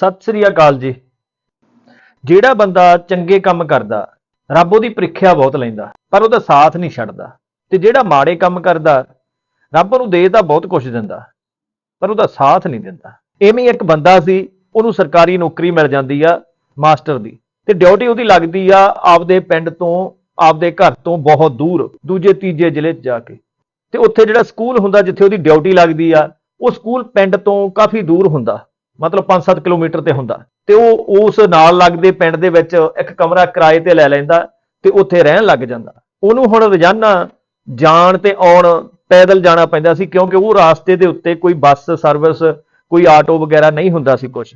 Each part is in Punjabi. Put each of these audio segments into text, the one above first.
ਸਤਿ ਸ੍ਰੀ ਅਕਾਲ ਜੀ। ਜਿਹੜਾ ਬੰਦਾ ਚੰਗੇ ਕੰਮ ਕਰਦਾ, ਰੱਬ ਉਹਦੀ ਪ੍ਰੀਖਿਆ ਬਹੁਤ ਲੈਂਦਾ, ਪਰ ਉਹਦਾ ਸਾਥ ਨਹੀਂ ਛੱਡਦਾ। ਤੇ ਜਿਹੜਾ ਮਾੜੇ ਕੰਮ ਕਰਦਾ, ਰੱਬ ਉਹਨੂੰ ਦੇ ਤਾਂ ਬਹੁਤ ਕੁਝ ਦਿੰਦਾ, ਪਰ ਉਹਦਾ ਸਾਥ ਨਹੀਂ ਦਿੰਦਾ। ਐਵੇਂ ਇੱਕ ਬੰਦਾ ਸੀ, ਉਹਨੂੰ ਸਰਕਾਰੀ ਨੌਕਰੀ ਮਿਲ ਜਾਂਦੀ ਆ ਮਾਸਟਰ ਦੀ, ਤੇ ਡਿਊਟੀ ਉਹਦੀ ਲੱਗਦੀ ਆ ਆਪਦੇ ਪਿੰਡ ਤੋਂ, ਆਪਦੇ ਘਰ ਤੋਂ ਬਹੁਤ ਦੂਰ, ਦੂਜੇ ਤੀਜੇ ਜ਼ਿਲ੍ਹੇ 'ਚ ਜਾ ਕੇ। ਤੇ ਉੱਥੇ ਜਿਹੜਾ ਸਕੂਲ ਹੁੰਦਾ ਜਿੱਥੇ ਉਹਦੀ ਡਿਊਟੀ ਲੱਗਦੀ ਆ, ਉਹ ਸਕੂਲ ਪਿੰਡ ਤੋਂ ਕਾਫੀ ਦੂਰ ਹੁੰਦਾ। ਮਤਲਬ 5-7 ਕਿਲੋਮੀਟਰ ਤੇ ਹੁੰਦਾ। ਤੇ ਉਹ ਉਸ ਨਾਲ ਲੱਗਦੇ ਪਿੰਡ ਦੇ ਵਿੱਚ ਇੱਕ ਕਮਰਾ ਕਿਰਾਏ ਤੇ ਲੈ ਲੈਂਦਾ ਤੇ ਉੱਥੇ ਰਹਿਣ ਲੱਗ ਜਾਂਦਾ। ਉਹਨੂੰ ਹੁਣ ਰੋਜ਼ਾਨਾ ਜਾਣ ਤੇ ਆਉਣ ਪੈਦਲ ਜਾਣਾ ਪੈਂਦਾ ਸੀ ਕਿਉਂਕਿ ਉਹ ਰਾਸਤੇ ਦੇ ਉੱਤੇ ਕੋਈ ਬੱਸ, ਸਰਵਿਸ, ਕੋਈ ਆਟੋ ਵਗੈਰਾ ਨਹੀਂ ਹੁੰਦਾ ਸੀ ਕੁਝ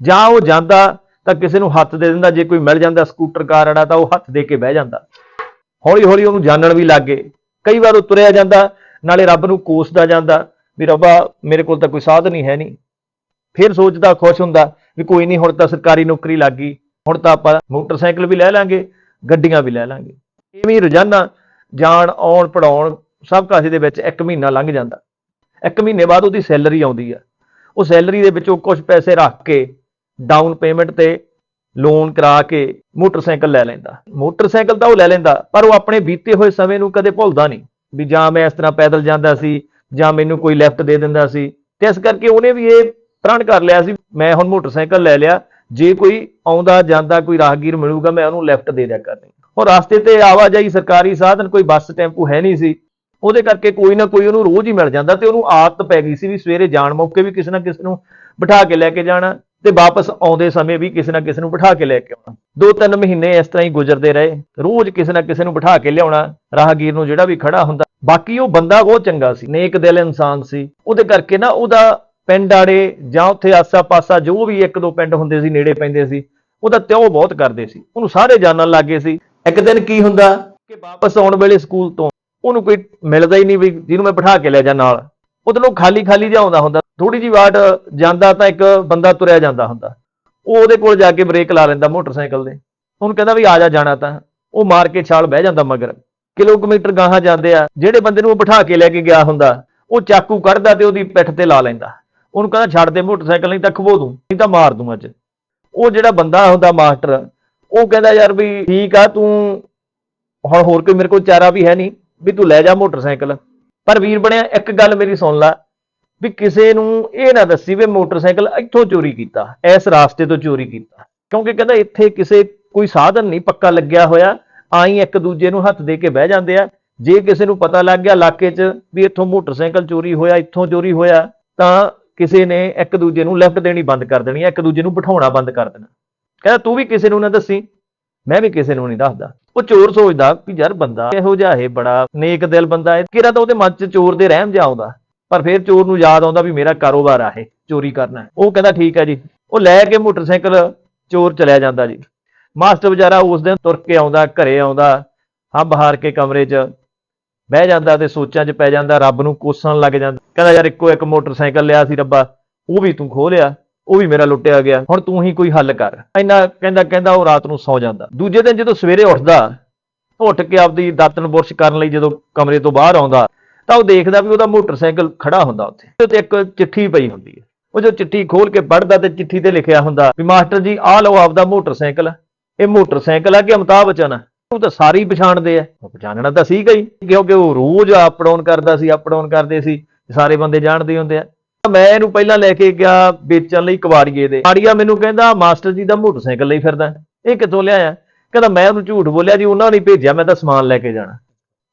ਜਾਂ ਉਹ ਜਾਂਦਾ ਤਾਂ ਕਿਸੇ ਨੂੰ ਹੱਥ ਦੇ ਦਿੰਦਾ, ਜੇ ਕੋਈ ਮਿਲ ਜਾਂਦਾ ਸਕੂਟਰ, ਕਾਰ ਵਾਲਾ ਤਾਂ ਉਹ ਹੱਥ ਦੇ ਕੇ ਬਹਿ ਜਾਂਦਾ। ਹੌਲੀ ਹੌਲੀ ਉਹਨੂੰ ਜਾਣਨ ਵੀ ਲੱਗੇ ਕਈ ਵਾਰ ਉਹ ਤੁਰਿਆ ਜਾਂਦਾ, ਨਾਲੇ ਰੱਬ ਨੂੰ ਕੋਸਦਾ ਜਾਂਦਾ ਵੀ ਰੱਬਾ ਮੇਰੇ ਕੋਲ ਤਾਂ ਕੋਈ ਸਾਧਨ ਹੀ ਹੈ ਨਹੀਂ। ਫਿਰ ਸੋਚਦਾ, ਖੁਸ਼ ਹੁੰਦਾ ਵੀ ਕੋਈ ਨਹੀਂ, ਹੁਣ ਤਾਂ ਸਰਕਾਰੀ ਨੌਕਰੀ ਲੱਗ ਗਈ, ਹੁਣ ਤਾਂ ਆਪਾਂ ਮੋਟਰਸਾਈਕਲ ਵੀ ਲੈ ਲਾਂਗੇ, ਗੱਡੀਆਂ ਵੀ ਲੈ ਲਾਂਗੇ। ਇਵੇਂ ਰੋਜ਼ਾਨਾ ਜਾਣ, ਆਉਣ, ਪੜਾਉਣ, ਸਭ ਕਾਸੇ ਦੇ ਵਿੱਚ ਇੱਕ ਮਹੀਨਾ ਲੰਘ ਜਾਂਦਾ। ਇੱਕ ਮਹੀਨੇ ਬਾਅਦ ਉਹਦੀ ਸੈਲਰੀ ਆਉਂਦੀ ਆ। ਉਹ ਸੈਲਰੀ ਦੇ ਵਿੱਚੋਂ ਕੁਝ ਪੈਸੇ ਰੱਖ ਕੇ ਡਾਊਨ ਪੇਮੈਂਟ ਤੇ ਲੋਨ ਕਰਾ ਕੇ ਮੋਟਰਸਾਈਕਲ ਲੈ ਲੈਂਦਾ। ਮੋਟਰਸਾਈਕਲ ਤਾਂ ਉਹ ਲੈ ਲੈਂਦਾ, ਪਰ ਉਹ ਆਪਣੇ ਬੀਤੇ ਹੋਏ ਸਮੇਂ ਨੂੰ ਕਦੇ ਭੁੱਲਦਾ ਨਹੀਂ ਵੀ ਜਾਂ ਮੈਂ ਇਸ ਤਰ੍ਹਾਂ ਪੈਦਲ ਜਾਂਦਾ ਸੀ ਜਾਂ ਮੈਨੂੰ ਕੋਈ ਲਿਫਟ ਦੇ ਦਿੰਦਾ ਸੀ। ਤੇ ਇਸ ਕਰਕੇ ਉਹਨੇ ਵੀ ਇਹ ਪ੍ਰਣ ਕਰ ਲਿਆ ਸੀ, ਮੈਂ ਹੁਣ ਮੋਟਰਸਾਈਕਲ ਲੈ ਲਿਆ, ਜੇ ਕੋਈ ਆਉਂਦਾ, ਜਾਂਦਾ, ਕੋਈ ਰਾਹਗੀਰ ਮਿਲੂਗਾ, ਮੈਂ ਉਹਨੂੰ ਲੈਫਟ ਦੇ ਦਿਆ ਕਰਨੀ। ਉਹ ਰਸਤੇ ਤੇ ਆਵਾਜਾਈ ਸਰਕਾਰੀ ਸਾਧਨ, ਕੋਈ ਬੱਸ ਟੈਂਪੂ ਹੈ ਨਹੀਂ ਸੀ, ਉਹਦੇ ਕਰਕੇ ਕੋਈ ਨਾ ਕੋਈ ਉਹਨੂੰ ਰੋਜ਼ ਹੀ ਮਿਲ ਜਾਂਦਾ ਤੇ ਉਹਨੂੰ ਆਦਤ ਪੈ ਗਈ ਸੀ ਵੀ ਸਵੇਰੇ ਜਾਣ ਮੌਕੇ ਵੀ ਕਿਸੇ ਨਾ ਕਿਸੇ ਨੂੰ ਬਿਠਾ ਕੇ ਲੈ ਕੇ ਜਾਣਾ ਤੇ ਵਾਪਸ ਆਉਂਦੇ ਸਮੇਂ ਵੀ ਕਿਸੇ ਨਾ ਕਿਸੇ ਨੂੰ ਬਿਠਾ ਕੇ ਲੈ ਕੇ ਆਉਣਾ। ਦੋ ਤਿੰਨ ਮਹੀਨੇ ਇਸ ਤਰ੍ਹਾਂ ਹੀ ਗੁਜ਼ਰਦੇ ਰਹੇ, ਰੋਜ਼ ਕਿਸੇ ਨਾ ਕਿਸੇ ਨੂੰ ਬਿਠਾ ਕੇ ਲਿਆਉਣਾ, ਰਾਹਗੀਰ ਨੂੰ ਜਿਹੜਾ ਵੀ ਖੜਾ ਹੁੰਦਾ, ਬਾਕੀ ਉਹ ਬੰਦਾ ਬਹੁਤ ਚੰਗਾ ਸੀ, ਨੇਕ ਦਿਲ ਇਨਸਾਨ ਸੀ, ਉਹਦੇ ਕਰਕੇ ਨਾ ਉਹਦਾ ਪਿੰਡ ਆੜੇ ਜਾਂ ਉੱਥੇ ਆਸਾ-ਪਾਸਾ ਜੋ ਵੀ ਇੱਕ ਦੋ ਪਿੰਡ ਹੁੰਦੇ ਸੀ, ਨੇੜੇ ਪੈਂਦੇ ਸੀ ਉਹਦਾ ਤਿਉ ਬਹੁਤ ਕਰਦੇ ਸੀ। ਉਹਨੂੰ ਸਾਰੇ ਜਾਣਨ ਲੱਗੇ ਸੀ। ਇੱਕ ਦਿਨ ਕੀ ਹੁੰਦਾ ਕਿ ਵਾਪਸ ਆਉਣ ਵੇਲੇ ਸਕੂਲ ਤੋਂ ਉਹਨੂੰ ਕੋਈ ਮਿਲਦਾ ਹੀ ਨਹੀਂ ਵੀ ਜਿਹਨੂੰ ਮੈਂ ਬਿਠਾ ਕੇ ਲੈ ਜਾ ਨਾਲ। ਉਹਦੋਂ ਖਾਲੀ ਖਾਲੀ ਜਿਹਾ ਆਉਂਦਾ ਹੁੰਦਾ ਥੋੜੀ ਜਿਹੀ ਵਾਟ ਜਾਂਦਾ ਤਾਂ ਇੱਕ ਬੰਦਾ ਤੁਰਿਆ ਜਾਂਦਾ ਹੁੰਦਾ। ਉਹ ਉਹਦੇ ਕੋਲ ਜਾ ਕੇ ਬ੍ਰੇਕ ਲਾ ਲੈਂਦਾ ਮੋਟਰਸਾਈਕਲ ਦੇ ਉਹਨੂੰ ਕਹਿੰਦਾ ਵੀ ਆ ਜਾ ਜਾਣਾ ਤਾਂ। ਉਹ ਮਾਰ ਕੇ ਛਾਲ ਬਹਿ ਜਾਂਦਾ ਮਗਰ। ਕਿਲੋਮੀਟਰ ਗਾਹਾਂ ਜਾਂਦੇ ਆ, ਜਿਹੜੇ ਬੰਦੇ ਨੂੰ ਉਹ ਬਿਠਾ ਕੇ ਲੈ ਕੇ ਗਿਆ ਹੁੰਦਾ, ਉਹ ਚਾਕੂ ਕੱਢਦਾ ਤੇ ਉਹਦੀ ਪਿੱਠ ਤੇ ਲਾ ਲੈਂਦਾ। ਉਹਨੂੰ ਕਹਿੰਦਾ ਛੱਡ ਦੇ ਮੋਟਰਸਾਈਕਲ ਨਹੀਂ ਤਾਂ ਖਵੋ ਦੂੰ, ਨਹੀਂ ਤਾਂ ਮਾਰ ਦੂੰ ਅੱਜ। ਉਹ ਜਿਹੜਾ ਬੰਦਾ ਹੁੰਦਾ ਮਾਸਟਰ, ਉਹ ਕਹਿੰਦਾ ਯਾਰ ਵੀ ਠੀਕ ਆ, ਤੂੰ ਹੁਣ ਹੋਰ ਕੋਈ ਮੇਰੇ ਕੋਲ ਚਾਰਾ ਵੀ ਹੈ ਨਹੀਂ, ਵੀ ਤੂੰ ਲੈ ਜਾ ਮੋਟਰਸਾਈਕਲ। ਪਰ ਵੀਰ ਬਣਿਆ, ਇੱਕ ਗੱਲ ਮੇਰੀ ਸੁਣ ਲੈ, ਵੀ ਕਿਸੇ ਨੂੰ ਇਹ ਨਾ ਦੱਸੀ ਵੀ ਮੋਟਰਸਾਈਕਲ ਇੱਥੋਂ ਚੋਰੀ ਕੀਤਾ, ਇਸ ਰਾਸਤੇ ਤੋਂ ਚੋਰੀ ਕੀਤਾ। ਕਿਉਂਕਿ ਕਹਿੰਦਾ ਇੱਥੇ ਕਿਸੇ ਕੋਈ ਸਾਧਨ ਨਹੀਂ, ਪੱਕਾ ਲੱਗਿਆ ਹੋਇਆ, ਆਈ ਇੱਕ ਦੂਜੇ ਨੂੰ ਹੱਥ ਦੇ ਕੇ ਬਹਿ ਜਾਂਦੇ ਆ। ਜੇ ਕਿਸੇ ਨੂੰ ਪਤਾ ਲੱਗ ਗਿਆ ਇਲਾਕੇ 'ਚ ਵੀ ਇੱਥੋਂ ਮੋਟਰਸਾਈਕਲ ਚੋਰੀ ਹੋਇਆ, ਇੱਥੋਂ ਚੋਰੀ ਹੋਇਆ, ਤਾਂ ਕਿਸੇ ਨੇ ਇੱਕ ਦੂਜੇ ਨੂੰ ਲੈਫਟ ਦੇਣੀ ਬੰਦ ਕਰ ਦੇਣੀ ਹੈ ਇੱਕ ਦੂਜੇ ਨੂੰ ਬਿਠਾਉਣਾ ਬੰਦ ਕਰ ਦੇਣਾ। ਕਹਿੰਦਾ, ਤੂੰ ਵੀ ਕਿਸੇ ਨੂੰ ਨਾ ਦੱਸੀ, ਮੈਂ ਵੀ ਕਿਸੇ ਨੂੰ ਨਹੀਂ ਦੱਸਦਾ। ਉਹ ਚੋਰ ਸੋਚਦਾ ਵੀ ਯਾਰ ਬੰਦਾ ਇਹੋ ਜਿਹਾ ਇਹ ਬੜਾ ਨੇਕ ਦਿਲ ਬੰਦਾ ਹੈ, ਕਿਹੜਾ ਤਾਂ ਉਹਦੇ ਮਨ 'ਚ ਚੋਰ ਦੇ ਰਹਿਮ ਜਾ ਆਉਂਦਾ। ਪਰ ਫਿਰ ਚੋਰ ਨੂੰ ਯਾਦ ਆਉਂਦਾ ਵੀ ਮੇਰਾ ਕਾਰੋਬਾਰ ਆ ਇਹ, ਚੋਰੀ ਕਰਨਾ ਉਹ ਕਹਿੰਦਾ, ਠੀਕ ਹੈ ਜੀ। ਉਹ ਲੈ ਕੇ ਮੋਟਰਸਾਈਕਲ ਚੋਰ ਚਲਿਆ ਜਾਂਦਾ ਜੀ। ਮਾਸਟਰ ਵਿਚਾਰਾ ਉਸ ਦਿਨ ਤੁਰ ਕੇ ਆਉਂਦਾ, ਘਰੇ ਆਉਂਦਾ, ਹੱਬ ਹਾਰ ਕੇ ਕਮਰੇ 'ਚ ਬਹਿ ਜਾਂਦਾ ਤੇ ਸੋਚਾਂ 'ਚ ਪੈ ਜਾਂਦਾ, ਰੱਬ ਨੂੰ ਕੋਸਣ ਲੱਗ ਜਾਂਦਾ। ਕਹਿੰਦਾ, ਯਾਰ, ਇੱਕੋ ਇੱਕ ਮੋਟਰਸਾਈਕਲ ਲਿਆ ਸੀ ਰੱਬਾ, ਉਹ ਵੀ ਤੂੰ ਖੋਹ ਲਿਆ, ਉਹ ਵੀ ਮੇਰਾ ਲੁੱਟਿਆ ਗਿਆ, ਹੁਣ ਤੂੰ ਹੀ ਕੋਈ ਹੱਲ ਕਰ। ਇੰਨਾ ਕਹਿੰਦਾ ਕਹਿੰਦਾ ਉਹ ਰਾਤ ਨੂੰ ਸੌ ਜਾਂਦਾ। ਦੂਜੇ ਦਿਨ ਜਦੋਂ ਸਵੇਰੇ ਉੱਠਦਾ ਉੱਠ ਕੇ ਆਪਦੀ ਦਾਤਨ ਬੁਰਸ਼ ਕਰਨ ਲਈ ਜਦੋਂ ਕਮਰੇ ਤੋਂ ਬਾਹਰ ਆਉਂਦਾ, ਤਾਂ ਉਹ ਦੇਖਦਾ ਵੀ ਉਹਦਾ ਮੋਟਰਸਾਈਕਲ ਖੜਾ ਹੁੰਦਾ ਉੱਥੇ। ਤੇ ਇੱਕ ਚਿੱਠੀ ਪਈ ਹੁੰਦੀ ਹੈ। ਉਹ ਜੋ ਚਿੱਠੀ ਖੋਲ ਕੇ ਪੜ੍ਹਦਾ ਤੇ ਚਿੱਠੀ ਤੇ ਲਿਖਿਆ ਹੁੰਦਾ, ਵੀ, ਮਾਸਟਰ ਜੀ, ਆਹ ਲਓ ਆਪਦਾ ਮੋਟਰਸਾਈਕਲ। ਇਹ ਮੋਟਰਸਾਈਕਲ ਆ ਕਿ ਅਮਤਾਬ ਬਚਨ ਆ? ਉਹ ਤਾਂ ਸਾਰੀ ਪਛਾਣਦੇ ਆ। ਉਹ ਪਛਾਣਨਾ ਤਾਂ ਸੀਗਾ ਹੀ ਕਿਉਂਕਿ ਉਹ ਰੋਜ਼ ਅਪ ਡਾਊਨ ਕਰਦਾ ਸੀ ਅਪ ਡਾਊਨ ਕਰਦੇ ਸੀ, ਸਾਰੇ ਬੰਦੇ ਜਾਣਦੇ ਹੁੰਦੇ ਆ। ਮੈਂ ਇਹਨੂੰ ਪਹਿਲਾਂ ਲੈ ਕੇ ਗਿਆ ਵੇਚਣ ਲਈ ਕਵਾੜੀਏ ਦੇ। ਕਵਾੜੀਆ ਮੈਨੂੰ ਕਹਿੰਦਾ, ਮਾਸਟਰ ਜੀ ਦਾ ਮੋਟਰਸਾਈਕਲ ਲਈ ਫਿਰਦਾ ਇਹ ਕਿੱਥੋਂ ਲਿਆਇਆ? ਕਹਿੰਦਾ, ਮੈਂ ਉਹਨੂੰ ਝੂਠ ਬੋਲਿਆ ਜੀ, ਉਹਨਾਂ ਨੇ ਭੇਜਿਆ, ਮੈਂ ਤਾਂ ਸਮਾਨ ਲੈ ਕੇ ਜਾਣਾ।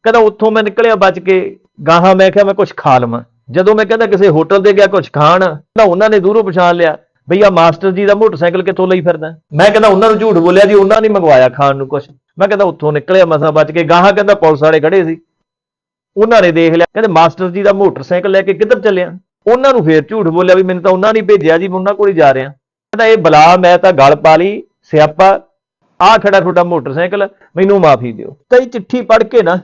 ਕਹਿੰਦਾ, ਉੱਥੋਂ ਮੈਂ ਨਿਕਲਿਆ ਬਚ ਕੇ, ਗਾਹਾਂ ਮੈਂ ਕਿਹਾ ਮੈਂ ਕੁਝ ਖਾ ਲਵਾਂ। ਜਦੋਂ ਮੈਂ ਕਹਿੰਦਾ ਕਿਸੇ ਹੋਟਲ ਤੇ ਗਿਆ ਕੁਝ ਖਾਣ, ਤਾਂ ਉਹਨਾਂ ਨੇ ਦੂਰੋਂ ਪਛਾਣ ਲਿਆ। ਬਈ ਭਈਆ ਮਾਸਟਰ ਜੀ ਦਾ ਮੋਟਰਸਾਈਕਲ ਕਿੱਥੋਂ ਲਈ ਫਿਰਦਾ? ਮੈਂ ਕਹਿੰਦਾ ਉਹਨਾਂ ਨੂੰ ਝੂਠ ਬੋਲਿਆ ਜੀ, ਉਹਨਾਂ ਨੇ ਮੰਗਵਾਇਆ ਖਾਣ ਨੂੰ ਕੁਝ ਮੈਂ ਕਹਿੰਦਾ ਉੱਥੋਂ ਨਿਕਲਿਆ, ਮਸਾਂ ਬਚ ਕੇ ਗਾਹਾਂ ਕਹਿੰਦਾ ਪੁਲਿਸ ਵਾਲੇ ਖੜੇ ਸੀ। ਉਹਨਾਂ ਨੇ ਦੇਖ ਲਿਆ, ਕਹਿੰਦੇ ਮਾਸਟਰ ਜੀ ਦਾ ਮੋਟਰਸਾਈਕਲ ਲੈ ਕੇ ਕਿੱਧਰ ਚੱਲਿਆ? ਉਹਨਾਂ ਨੂੰ ਫੇਰ ਝੂਠ ਬੋਲਿਆ ਵੀ ਮੈਨੂੰ ਤਾਂ ਉਹਨਾਂ ਨੇ ਭੇਜਿਆ ਜੀ, ਮੈਂ ਉਹਨਾਂ ਕੋਲ ਹੀ ਜਾ ਰਿਹਾ। ਕਹਿੰਦਾ ਇਹ ਬਲਾ, ਮੈਂ ਤਾਂ ਗਲ ਪਾ ਲਈ, ਸਿਆਪਾ। ਆ ਖੜਾ ਤੁਹਾਡਾ ਮੋਟਰਸਾਈਕਲ, ਮੈਨੂੰ ਮਾਫੀ ਦਿਓ। ਤਾਂ ਇਹ ਚਿੱਠੀ ਪੜ੍ਹ ਕੇ ਨਾ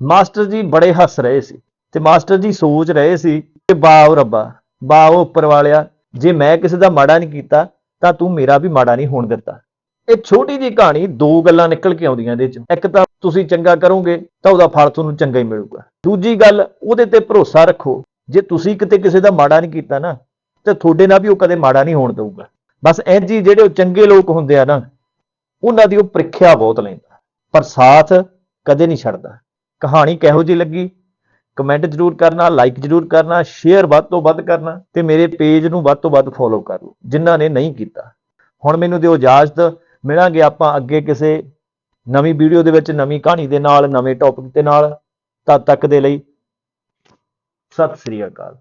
ਮਾਸਟਰ ਜੀ ਬੜੇ ਹੱਸ ਰਹੇ ਸੀ ਤੇ ਮਾਸਟਰ ਜੀ ਸੋਚ ਰਹੇ ਸੀ ਕਿ ਵਾਹ ਰੱਬਾ ਵਾਹ ਉਹ ਉੱਪਰ ਵਾਲਿਆ ਜੇ ਮੈਂ ਕਿਸੇ ਦਾ ਮਾੜਾ ਨਹੀਂ ਕੀਤਾ, ਤਾਂ ਤੂੰ ਮੇਰਾ ਵੀ ਮਾੜਾ ਨਹੀਂ ਹੋਣ ਦਿੱਤਾ। ਇਹ ਛੋਟੀ ਜੀ ਕਹਾਣੀ ਦੋ ਗੱਲਾਂ ਨਿਕਲ ਕੇ ਆਉਂਦੀਆਂ ਇਹਦੇ ਚ। ਇੱਕ ਤਾਂ ਤੁਸੀਂ ਚੰਗਾ ਕਰੋਗੇ, ਤਾਂ ਉਹਦਾ ਫਲ ਤੁਹਾਨੂੰ ਚੰਗਾ ਹੀ ਮਿਲੂਗਾ। ਦੂਜੀ ਗੱਲ, ਉਹਦੇ ਤੇ ਭਰੋਸਾ ਰੱਖੋ। ਜੇ ਤੁਸੀਂ ਕਿਤੇ ਕਿਸੇ ਦਾ ਮਾੜਾ ਨਹੀਂ ਕੀਤਾ ਨਾ, ਤੇ ਤੁਹਾਡੇ ਨਾਲ ਵੀ ਉਹ ਕਦੇ ਮਾੜਾ ਨਹੀਂ ਹੋਣ ਦਊਗਾ। ਬਸ ਇੰਝ ਹੀ ਜਿਹੜੇ ਉਹ ਚੰਗੇ ਲੋਕ ਹੁੰਦੇ ਆ ਨਾ, ਉਹਨਾਂ ਦੀ ਉਹ ਪ੍ਰੀਖਿਆ ਬਹੁਤ ਲੈਂਦਾ। ਪਰ ਸਾਥ ਕਦੇ ਨਹੀਂ ਛੱਡਦਾ। ਕਹਾਣੀ ਕਿਹੋ ਜਿਹੀ ਲੱਗੀ? ਕਮੈਂਟ ਜਰੂਰ ਕਰਨਾ ਲਾਈਕ ਜਰੂਰ ਕਰਨਾ ਸ਼ੇਅਰ ਵੱਧ ਤੋਂ ਵੱਧ ਕਰਨਾ ਤੇ ਮੇਰੇ ਪੇਜ ਨੂੰ ਵੱਧ ਤੋਂ ਵੱਧ ਫੋਲੋ ਕਰ ਲਓ, ਜਿਨ੍ਹਾਂ ਨੇ ਨਹੀਂ ਕੀਤਾ। ਹੁਣ ਮੈਨੂੰ ਦਿਓ ਇਜਾਜ਼ਤ, ਮਿਲਾਂਗੇ ਆਪਾਂ ਅੱਗੇ ਕਿਸੇ ਨਵੀਂ ਵੀਡੀਓ ਦੇ ਵਿੱਚ, ਨਵੀਂ ਕਹਾਣੀ ਦੇ ਨਾਲ, ਨਵੇਂ ਟੌਪਿਕ ਦੇ ਨਾਲ। ਤਦ ਤੱਕ ਦੇ ਲਈ ਸਤਿ ਸ੍ਰੀ ਅਕਾਲ।